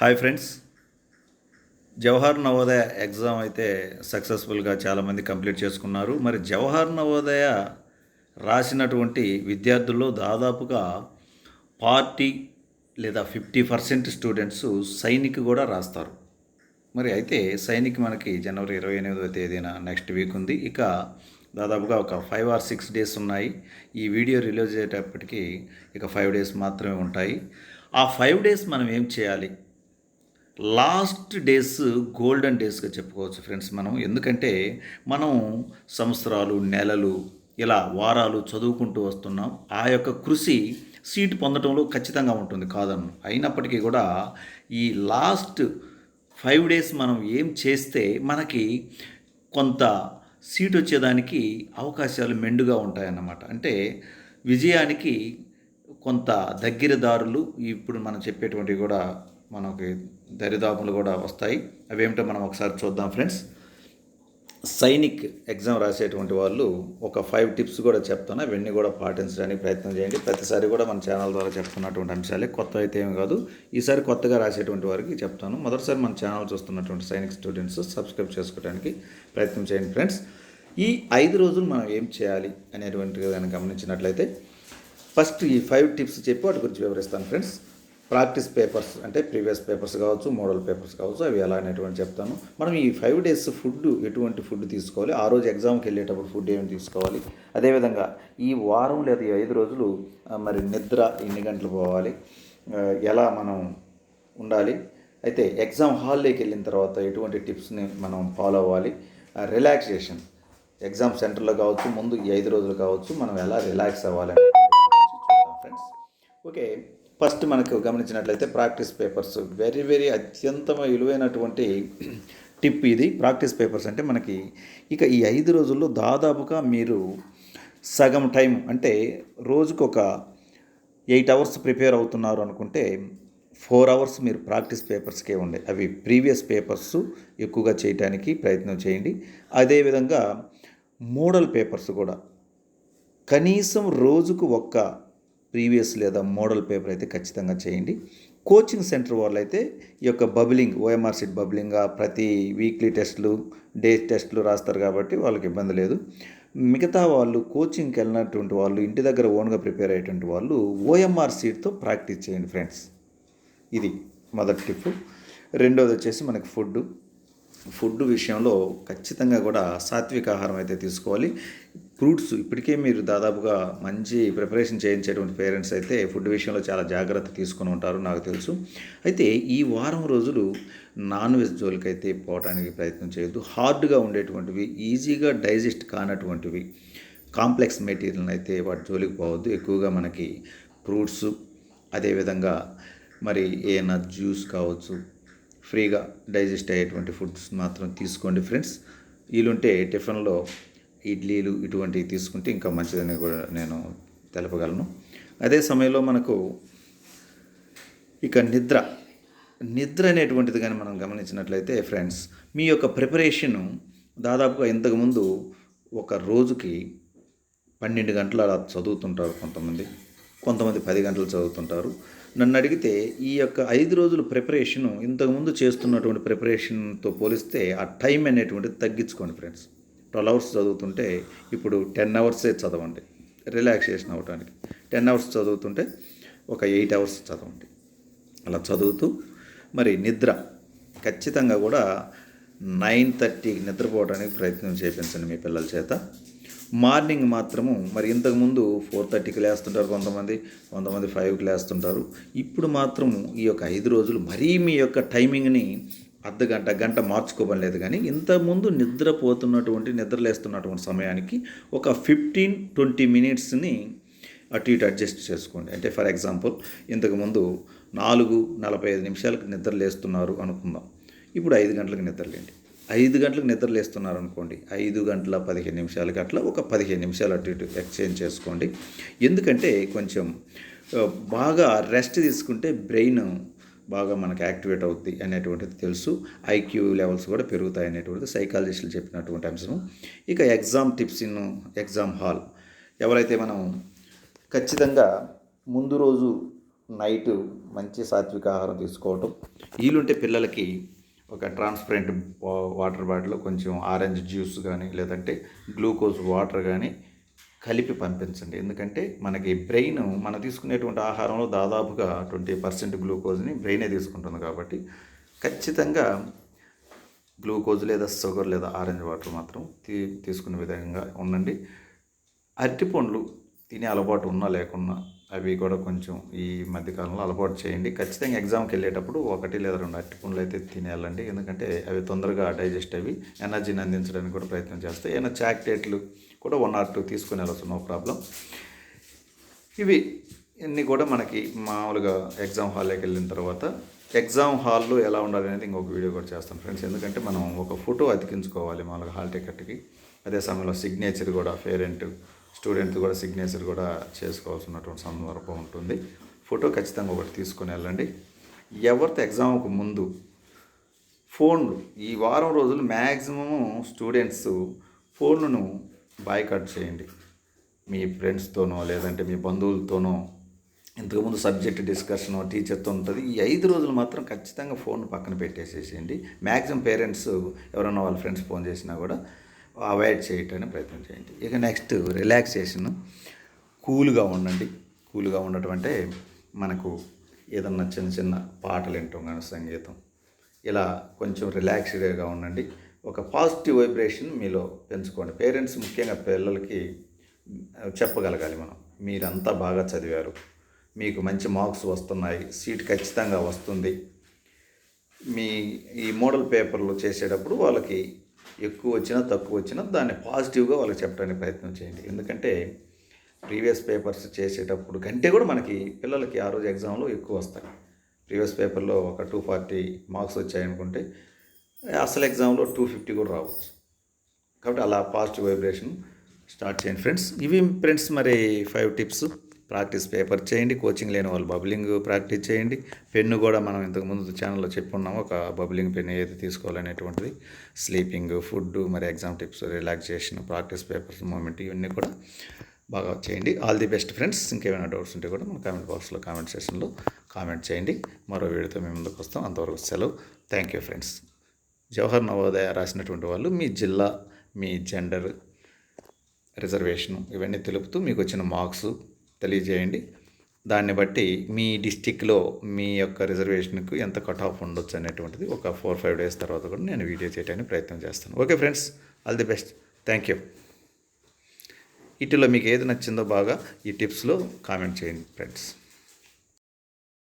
Hi friends. Jawahar Navodaya exam అయితే సక్సెస్ఫుల్గా చాలామంది కంప్లీట్ చేసుకున్నారు. మరి జవహర్ నవోదయ రాసినటువంటి విద్యార్థుల్లో దాదాపుగా పార్టీ లేదా ఫిఫ్టీ పర్సెంట్ స్టూడెంట్స్ సైనిక్ కూడా రాస్తారు. మరి అయితే సైనిక్ మనకి జనవరి ఇరవై ఎనిమిదవ తేదీన నెక్స్ట్ వీక్ ఉంది. ఇక దాదాపుగా ఒక ఫైవ్ ఆర్ సిక్స్ డేస్ ఉన్నాయి. ఈ వీడియో రిలీజ్ అయ్యేటప్పటికి ఇక ఫైవ్ డేస్ మాత్రమే ఉంటాయి. ఆ ఫైవ్ డేస్ మనం ఏం చేయాలి? లాస్ట్ డేస్ గోల్డెన్ డేస్గా చెప్పుకోవచ్చు ఫ్రెండ్స్ మనం. ఎందుకంటే మనం సంవత్సరాలు నెలలు ఇలా వారాలు చదువుకుంటూ వస్తున్నాం. ఆ యొక్క కృషి సీట్ పొందడంలో ఖచ్చితంగా ఉంటుంది కాదన్ను. అయినప్పటికీ కూడా ఈ లాస్ట్ ఫైవ్ డేస్ మనం ఏం చేస్తే మనకి కొంత సీట్ వచ్చేదానికి అవకాశాలు మెండుగా ఉంటాయన్నమాట. అంటే విజయానికి కొంత దగ్గరదారులు ఇప్పుడు మనం చెప్పేటువంటివి కూడా మనకి దరిదాపులు కూడా వస్తాయి. అవేమిటో మనం ఒకసారి చూద్దాం ఫ్రెండ్స్. సైనిక్ ఎగ్జామ్ రాసేటువంటి వాళ్ళు ఒక ఫైవ్ టిప్స్ కూడా చెప్తాను అవన్నీ కూడా పాటించడానికి ప్రయత్నం చేయండి. ప్రతిసారి కూడా మన ఛానల్ ద్వారా చెప్తున్నటువంటి అంశాలే. కొత్త అయితే ఏమి కాదు. ఈసారి కొత్తగా రాసేటువంటి వారికి చెప్తాను. మొదటిసారి మన ఛానల్ చూస్తున్నటువంటి సైనిక్ స్టూడెంట్స్ సబ్స్క్రైబ్ చేసుకోవడానికి ప్రయత్నం చేయండి ఫ్రెండ్స్. ఈ ఐదు రోజులు మనం ఏం చేయాలి అనేటువంటి దాన్ని గమనించినట్లయితే ఫస్ట్ ఈ ఫైవ్ టిప్స్ చెప్పి వాటి గురించి వివరిస్తాను ఫ్రెండ్స్. ప్రాక్టీస్ పేపర్స్ అంటే ప్రీవియస్ పేపర్స్ కావచ్చు మోడల్ పేపర్స్ కావచ్చు అవి ఎలా అనేటువంటి చెప్తాను. మనం ఈ ఫైవ్ డేస్ ఫుడ్ ఎటువంటి ఫుడ్ తీసుకోవాలి ఆ రోజు ఎగ్జామ్కి వెళ్ళేటప్పుడు ఫుడ్ ఏమి తీసుకోవాలి అదేవిధంగా ఈ వారం లేదా ఈ ఐదు రోజులు మరి నిద్ర ఎన్ని గంటలు పోవాలి ఎలా మనం ఉండాలి అయితే ఎగ్జామ్ హాల్లోకి వెళ్ళిన తర్వాత ఎటువంటి టిప్స్ని మనం ఫాలో అవ్వాలి రిలాక్సేషన్. ఎగ్జామ్ సెంటర్లో కావచ్చు ముందు ఈ ఐదు రోజులు కావచ్చు మనం ఎలా రిలాక్స్ అవ్వాలి ఓకే. ఫస్ట్ మనకు గమనించినట్లయితే ప్రాక్టీస్ పేపర్స్. వెరీ వెరీ అత్యంత విలువైనటువంటి టిప్ ఇది. ప్రాక్టీస్ పేపర్స్ అంటే మనకి ఇక ఈ ఐదు రోజుల్లో దాదాపుగా మీరు సగం టైం అంటే రోజుకు ఒక ఎయిట్ అవర్స్ ప్రిపేర్ అవుతున్నారు అనుకుంటే ఫోర్ అవర్స్ మీరు ప్రాక్టీస్ పేపర్స్కే ఉండే. అవి ప్రీవియస్ పేపర్స్ ఎక్కువగా చేయడానికి ప్రయత్నం చేయండి. అదేవిధంగా మోడల్ పేపర్స్ కూడా. కనీసం రోజుకు ఒక్క ప్రీవియస్ లేదా మోడల్ పేపర్ అయితే ఖచ్చితంగా చేయండి. కోచింగ్ సెంటర్ వాళ్ళు అయితే ఈ యొక్క బబ్లింగ్ ఓఎంఆర్ సీట్ బబ్లింగ్గా ప్రతి వీక్లీ టెస్టులు డే టెస్టులు రాస్తారు కాబట్టి వాళ్ళకి ఇబ్బంది లేదు. మిగతా వాళ్ళు కోచింగ్కి వెళ్ళినటువంటి వాళ్ళు ఇంటి దగ్గర ఓన్గా ప్రిపేర్ అయ్యేటువంటి వాళ్ళు ఓఎంఆర్ సీట్తో ప్రాక్టీస్ చేయండి ఫ్రెండ్స్. ఇది మొదటి టిప్. రెండోది వచ్చేసి మనకి ఫుడ్ ఫుడ్ విషయంలో ఖచ్చితంగా కూడా సాత్విక ఆహారం అయితే తీసుకోవాలి. ఫ్రూట్స్ ఇప్పటికే మీరు దాదాపుగా మంచి ప్రిపరేషన్ చేయించేటువంటి పేరెంట్స్ అయితే ఫుడ్ విషయంలో చాలా జాగ్రత్త తీసుకుని ఉంటారు నాకు తెలుసు. అయితే ఈ వారం రోజులు నాన్ వెజ్ జోలికైతే పోవడానికి ప్రయత్నం చేయొద్దు. హార్డ్గా ఉండేటువంటివి ఈజీగా డైజెస్ట్ కానటువంటివి కాంప్లెక్స్ మెటీరియల్ అయితే వాటి జోలికి పోవద్దు. ఎక్కువగా మనకి ఫ్రూట్స్ అదేవిధంగా మరి ఏమైనా జ్యూస్ కావచ్చు ఫ్రీగా డైజెస్ట్ అయ్యేటువంటి ఫుడ్స్ మాత్రం తీసుకోండి ఫ్రెండ్స్. వీలుంటే టిఫిన్లో ఇడ్లీలు ఇటువంటివి తీసుకుంటే ఇంకా మంచిదని కూడా నేను తెలపగలను. అదే సమయంలో మనకు ఇక నిద్ర. నిద్ర అనేటువంటిది కానీ మనం గమనించినట్లయితే ఫ్రెండ్స్ మీ యొక్క ప్రిపరేషన్ దాదాపుగా ఇంతకుముందు ఒక రోజుకి పన్నెండు గంటలు అలా చదువుతుంటారు కొంతమంది. కొంతమంది పది గంటలు చదువుతుంటారు. నన్ను అడిగితే ఈ యొక్క ఐదు రోజుల ప్రిపరేషను ఇంతకుముందు చేస్తున్నటువంటి ప్రిపరేషన్తో పోలిస్తే ఆ టైం అనేటువంటిది తగ్గించుకోండి ఫ్రెండ్స్. ట్వెల్వ్ అవర్స్ చదువుతుంటే ఇప్పుడు టెన్ అవర్సే చదవండి. రిలాక్సేషన్ అవ్వడానికి టెన్ అవర్స్ చదువుతుంటే ఒక ఎయిట్ అవర్స్ చదవండి. అలా చదువుతూ మరి నిద్ర ఖచ్చితంగా కూడా నైన్ థర్టీకి నిద్రపోవడానికి ప్రయత్నం చేయించండి మీ పిల్లల చేత. మార్నింగ్ మాత్రము మరి ఇంతకుముందు ఫోర్ థర్టీకి లేస్తుంటారు కొంతమంది కొంతమంది ఫైవ్కి లేస్తుంటారు. ఇప్పుడు మాత్రం ఈ యొక్క ఐదు రోజులు మరీ మీ యొక్క టైమింగ్ని అర్ధ గంట గంట మార్చుకోవడం లేదు కానీ ఇంతకుముందు నిద్రపోతున్నటువంటి నిద్రలేస్తున్నటువంటి సమయానికి ఒక ఫిఫ్టీన్ ట్వంటీ మినిట్స్ని అటు ఇటు అడ్జస్ట్ చేసుకోండి. అంటే ఫర్ ఎగ్జాంపుల్ ఇంతకుముందు నాలుగు నలభై ఐదు నిమిషాలకు నిద్ర లేస్తున్నారు అనుకుందాం. ఇప్పుడు ఐదు గంటలకు నిద్రలేండి. ఐదు గంటలకు నిద్ర లేస్తున్నారు అనుకోండి. ఐదు గంటల పదిహేను నిమిషాలకి అట్లా ఒక పదిహేను నిమిషాలు అటు ఇటు ఎక్స్చేంజ్ చేసుకోండి. ఎందుకంటే కొంచెం బాగా రెస్ట్ తీసుకుంటే బ్రెయిన్ బాగా మనకు యాక్టివేట్ అవుద్ది అనేటువంటిది తెలుసు. ఐక్యూ లెవెల్స్ కూడా పెరుగుతాయి అనేటువంటిది సైకాలజిస్టులు చెప్పినటువంటి అంశం ఇక exam tips in exam hall. ఎవరైతే మనం ఖచ్చితంగా ముందు రోజు నైట్ మంచి సాత్విక ఆహారం తీసుకోవటం వీలుంటే పిల్లలకి ఒక ట్రాన్స్పరెంట్ వాటర్ బాటిల్ కొంచెం ఆరెంజ్ జ్యూస్ కానీ లేదంటే గ్లూకోజ్ వాటర్ కానీ కలిపి పంపించండి. ఎందుకంటే మనకి బ్రెయిన్ మనం తీసుకునేటువంటి ఆహారంలో దాదాపుగా ట్వంటీ పర్సెంట్ గ్లూకోజ్ని బ్రెయినే తీసుకుంటుంది కాబట్టి ఖచ్చితంగా గ్లూకోజ్ లేదా షుగర్ లేదా ఆరెంజ్ వాటర్ మాత్రం తీ తీసుకునే విధంగా ఉండండి. అరటిపండ్లు తినే అలవాటు ఉన్నా లేకున్నా అవి కూడా కొంచెం ఈ మధ్యకాలంలో అలవాటు చేయండి. ఖచ్చితంగా ఎగ్జామ్కి వెళ్ళేటప్పుడు ఒకటి లేదా రెండు అరటిపండ్లు అయితే తినేయాలండి. ఎందుకంటే అవి తొందరగా డైజెస్ట్ అవి ఎనర్జీని అందించడానికి కూడా ప్రయత్నం చేస్తాయి. ఏమైనా చాక్లెట్లు కూడా వన్ ఆర్ టూ తీసుకుని వెళ్ళచ్చు నో ప్రాబ్లం ఇవి ఇన్ని కూడా మనకి మామూలుగా ఎగ్జామ్ హాల్లోకి వెళ్ళిన తర్వాత ఎగ్జామ్ హాల్లో ఎలా ఉండాలి అనేది ఇంకొక వీడియో కూడా చేస్తాను ఫ్రెండ్స్ ఎందుకంటే మనం ఒక ఫోటో అతికించుకోవాలి మామూలుగా హాల్ టికెట్కి అదే సమయంలో సిగ్నేచర్ కూడా పేరెంట్ స్టూడెంట్ కూడా సిగ్నేచర్ కూడా చేసుకోవాల్సినటువంటి సందర్భం ఉంటుంది. ఫోటో ఖచ్చితంగా ఒకటి తీసుకొని వెళ్ళండి. ఎవరితో ఎగ్జామ్కు ముందు ఫోన్లు ఈ వారం రోజులు మ్యాక్సిమము స్టూడెంట్స్ ఫోన్లను బాయ్కాట్ చేయండి. మీ ఫ్రెండ్స్తోనో లేదంటే మీ బంధువులతోనో ఇంతకుముందు సబ్జెక్ట్ డిస్కషన్ టీచర్తో ఉంటుంది. ఈ ఐదు రోజులు మాత్రం ఖచ్చితంగా ఫోన్ పక్కన పెట్టేసేసేయండి. మ్యాక్సిమం పేరెంట్స్ ఎవరైనా వాళ్ళ ఫ్రెండ్స్ ఫోన్ చేసినా కూడా అవాయిడ్ చేయటానికి ప్రయత్నం చేయండి. ఇక నెక్స్ట్ రిలాక్సేషన్. కూల్గా ఉండండి. కూల్గా ఉండటం అంటే మనకు ఏదన్నా చిన్న చిన్న పాటలు వింటాం కానీ సంగీతం. ఇలా కొంచెం రిలాక్స్డ్గా ఉండండి. ఒక పాజిటివ్ వైబ్రేషన్ మీలో పెంచుకోండి. పేరెంట్స్ ముఖ్యంగా పిల్లలకి చెప్పగలగాలి మనం. మీరంతా బాగా చదివారు. మీకు మంచి మార్క్స్ వస్తున్నాయి. సీట్ ఖచ్చితంగా వస్తుంది. మీ ఈ మోడల్ పేపర్లు చేసేటప్పుడు వాళ్ళకి ఎక్కువ వచ్చినా తక్కువ వచ్చినా దాన్ని పాజిటివ్గా వాళ్ళకి చెప్పడానికి ప్రయత్నం చేయండి. ఎందుకంటే ప్రీవియస్ పేపర్స్ చేసేటప్పుడు కంటే కూడా మనకి పిల్లలకి ఆ రోజు ఎగ్జామ్లో ఎక్కువ వస్తాయి. ప్రీవియస్ పేపర్లో ఒక టూ ఫార్టీ మార్క్స్ వచ్చాయనుకుంటే అసలు ఎగ్జామ్లో టూ ఫిఫ్టీ కూడా రావచ్చు. కాబట్టి అలా పాజిటివ్ వైబ్రేషన్ స్టార్ట్ చేయండి ఫ్రెండ్స్ ఇవి ఫ్రెండ్స్ మరి ఫైవ్ టిప్స్ ప్రాక్టీస్ పేపర్ చేయండి. కోచింగ్ లేని వాళ్ళు బబ్లింగ్ ప్రాక్టీస్ చేయండి. పెన్ను కూడా మనం ఇంతకుముందు ఛానల్లో చెప్పుకున్నాము ఒక బబ్లింగ్ పెన్ ఏది తీసుకోవాలనేటువంటిది. స్లీపింగ్ ఫుడ్ మరి exam tips relaxation practice papers moment ఇవన్నీ కూడా బాగా చేయండి. ఆల్ ది బెస్ట్ ఫ్రెండ్స్ ఇంకేమైనా డౌట్స్ ఉంటే కూడా మన కామెంట్ బాక్స్లో కామెంట్ సెషన్లో కామెంట్ చేయండి. మరో వీడియోతో మేము ముందుకు వస్తాం. అంతవరకు సెలవు. Thank you friends Jawahar Navodaya రాసినటువంటి వాళ్ళు మీ జిల్లా మీ జెండర్ రిజర్వేషను ఇవన్నీ తెలుపుతూ మీకు వచ్చిన మార్క్స్ తెలియజేయండి. దాన్ని బట్టి మీ డిస్టిక్లో మీ యొక్క రిజర్వేషన్కు ఎంత కట్ ఆఫ్ ఉండొచ్చు అనేటువంటిది ఒక ఫోర్ ఫైవ్ డేస్ తర్వాత కూడా నేను వీడియో చేయడానికి ప్రయత్నం చేస్తాను. Okay friends all the best thank you వీటిలో మీకు ఏది నచ్చిందో బాగా ఈ టిప్స్లో కామెంట్ చేయండి ఫ్రెండ్స్